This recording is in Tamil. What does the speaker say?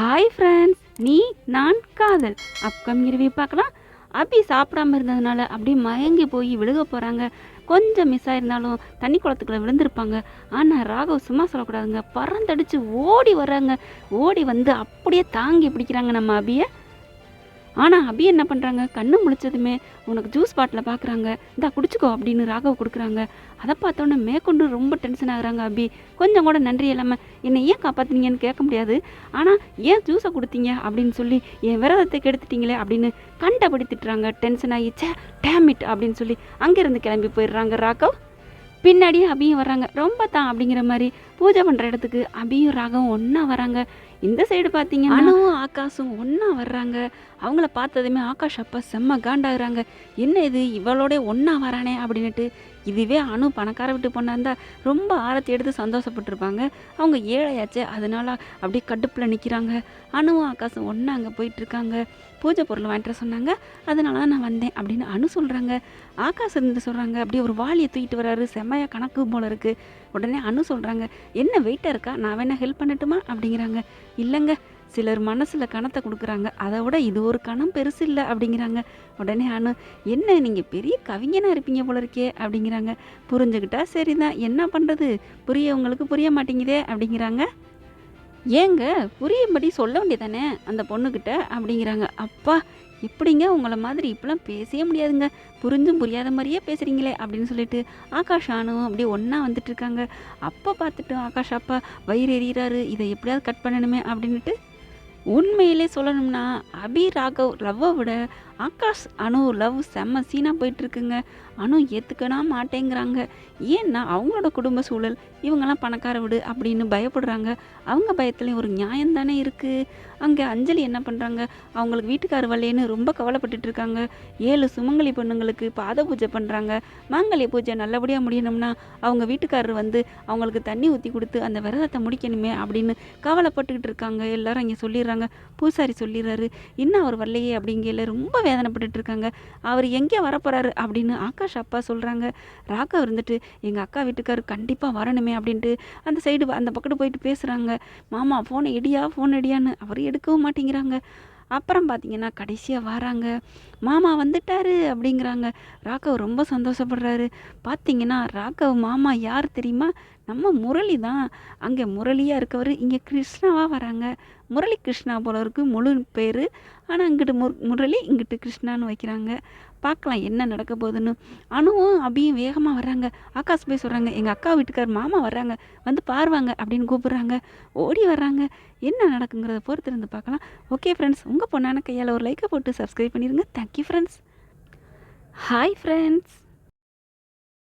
ஹாய் ஃப்ரெண்ட்ஸ் நீ நான் காதல். அப்கமிங் ரிவ்யூ பார்க்கலாம். அபி சாப்பிடாம இருந்ததுனால அப்படியே மயங்கி போய் விழுக போகிறாங்க கொஞ்சம் மிஸ் ஆயிருந்தாலும் தண்ணி குளத்துக்குள்ள விழுந்திருப்பாங்க. ஆனால் ராகவ் சும்மா சொல்லக்கூடாதுங்க. பறந்தடிச்சு ஓடி வர்றாங்க. ஓடி வந்து அப்படியே தாங்கி பிடிக்கிறாங்க நம்ம அபியை. ஆனால் அபி என்ன பண்ணுறாங்க கண்ணு முழிச்சதுமே உனக்கு ஜூஸ் பாட்டில் பார்க்குறாங்க இந்தா குடிச்சுக்கோ அப்படின்னு ராகவ் கொடுக்குறாங்க. அதை பார்த்தோன்னே மேற்கொண்டு ரொம்ப டென்ஷன் ஆகுறாங்க அபி. கொஞ்சம் கூட நன்றி இல்லாமல் என்னை ஏன் காப்பாத்துனீங்கன்னு கேட்க முடியாது. ஆனால் ஏன் ஜூஸை கொடுத்தீங்க அப்படின்னு சொல்லி என் விரதத்தை கெடுத்துட்டீங்களே அப்படின்னு கண்டபடி திட்டுறாங்க டென்ஷன் ஆகி சே டேமிட் அப்படின்னு சொல்லி அங்கேருந்து கிளம்பி போயிடுறாங்க ராகவ். பின்னாடியே அபியும் வர்றாங்க. ரொம்ப தான் அப்படிங்கிற மாதிரி பூஜை பண்ணுற இடத்துக்கு அபியும் ராகவும் ஒன்றா வராங்க. இந்த சைடு பார்த்தீங்கன்னா அணுவும் ஆகாஷும் ஒன்றா வர்றாங்க. அவங்கள பார்த்ததுமே ஆகாஷ் அப்பா செம்ம காண்டாகிறாங்க. என்ன இது? இவளோட ஒன்றா வரானே அப்படின்ட்டு இதுவே அணு பணக்கார விட்டு பொண்ணா இருந்தால் ரொம்ப ஆரத்தி எடுத்து சந்தோஷப்பட்டிருப்பாங்க. அவங்க ஏழையாச்சே அதனால அப்படியே கடுப்பில் நிற்கிறாங்க அணுவும் ஆகாசும் ஒன்றா அங்கே போயிட்டுருக்காங்க. பூஜை பொருள் வாங்கிட்டு வர சொன்னாங்க. அதனால தான் நான் வந்தேன் அப்படின்னு அணு சொல்கிறாங்க ஆகாஷ் இருந்து சொல்கிறாங்க அப்படியே ஒரு வாளியை தூக்கிட்டு வராரு. செம்மையாக கணக்கு போல இருக்குது உடனே அணு சொல்கிறாங்க என்ன வெயிட்டாக இருக்கா? நான் வேணால் ஹெல்ப் பண்ணட்டுமா? அப்படிங்கிறாங்க. இல்லைங்க சிலர் மனசில் கணத்தை கொடுக்குறாங்க. அதை விட இது ஒரு கணம் பெருசு இல்லை அப்படிங்கிறாங்க. உடனே அனு என்ன நீங்கள் பெரிய கவிஞனாக இருப்பீங்க போல இருக்கே அப்படிங்கிறாங்க. புரிஞ்சுக்கிட்டா சரிதான். என்ன பண்ணுறது புரிய உங்களுக்கு புரிய மாட்டேங்குதே அப்படிங்கிறாங்க. ஏங்க புரியும்படி சொல்ல வேண்டியதானே அந்த பொண்ணுக்கிட்ட அப்படிங்கிறாங்க. அப்பா எப்படிங்க உங்களை மாதிரி இப்படிலாம் பேசவே முடியாதுங்க. புரிஞ்சும் புரியாத மாதிரியே பேசுகிறீங்களே அப்படின்னு சொல்லிட்டு ஆகாஷ் ஆனும் அப்படியே ஒன்றா வந்துட்டு இருக்காங்க. அப்போ பார்த்துட்டு ஆகாஷ் அப்பா வயிறு எறிகிறாரு இதை எப்படியாவது கட் பண்ணணுமே அப்படின்ட்டு உண்மையிலே சொல்லணும்னா அபி ராகவ் லவ்வை விட ஆகாஷ் அணு லவ் செம்ம சீனாக போயிட்டுருக்குங்க அணு ஏற்றுக்கனா மாட்டேங்கிறாங்க. ஏன்னா அவங்களோட குடும்ப சூழல் இவங்கெல்லாம் பணக்கார விடு அப்படின்னு பயப்படுறாங்க. அவங்க பயத்துலேயும் ஒரு நியாயம் தானே இருக்குது அங்கே அஞ்சலி என்ன பண்ணுறாங்க அவங்களுக்கு வீட்டுக்கார வரலேன்னு ரொம்ப கவலைப்பட்டுட்டு இருக்காங்க. ஏழு சுமங்கலி பொண்ணுங்களுக்கு பாத பூஜை பண்ணுறாங்க மாங்கல்ய பூஜை நல்லபடியாக முடியணும்னா அவங்க வீட்டுக்காரர் வந்து அவங்களுக்கு தண்ணி ஊற்றி கொடுத்து அந்த விரதத்தை முடிக்கணுமே அப்படின்னு கவலைப்பட்டுக்கிட்டு இருக்காங்க. எல்லாரும் இங்கே சொல்லிடுறாங்க. பூசாரி சொல்லிடுறாரு. இன்னும் அவர் வரலையே அப்படிங்கல ரொம்ப வேதனைப்பட்டுட்டு இருக்காங்க. அவர் எங்கே வரப்போகிறாரு அப்படின்னு ஆகாஷ் அப்பா சொல்கிறாங்க ராகவ் இருந்துட்டு எங்கள் அக்கா வீட்டுக்காரர் கண்டிப்பாக வரணுமே அப்படின்ட்டு அந்த சைடு அந்த பக்கத்து போயிட்டு பேசுகிறாங்க மாமா ஃபோனை இடியா ஃபோன் இடியான்னு அவர் எடுக்கவும் மாட்டேங்கிறாங்க. அப்புறம் பார்த்தீங்கன்னா கடைசியாக வராங்க. மாமா வந்துட்டாரு அப்படிங்கிறாங்க. ராகவ் ரொம்ப சந்தோஷப்படுறாரு. பார்த்தீங்கன்னா ராகவ் மாமா யார் தெரியுமா? நம்ம முரளி தான். அங்கே முரளியாக இருக்கவர் இங்கே கிருஷ்ணாவாக வராங்க. முரளி கிருஷ்ணா போல இருக்குது முழு பேர். ஆனால் இங்கிட்டு மு முரளி இங்கிட்டு கிருஷ்ணான்னு வைக்கிறாங்க. பார்க்கலாம் என்ன நடக்க போகுதுன்னு. அணுவும் அபியும் வேகமாக வர்றாங்க. ஆகாஷ் போய் சொல்கிறாங்க எங்கள் அக்கா வீட்டுக்கார் மாமா வர்றாங்க. வந்து பாருவாங்க அப்படின்னு கூப்பிட்றாங்க. ஓடி வர்றாங்க. என்ன நடக்குங்கிறத பொறுத்திருந்து பார்க்கலாம் ஓகே ஃப்ரெண்ட்ஸ் உங்கள் பொண்ணான கையால் ஒரு லைக்கை போட்டு சப்ஸ்கிரைப் பண்ணிடுங்க தேங்க்யூ ஃப்ரெண்ட்ஸ் ஹாய் ஃப்ரெண்ட்ஸ்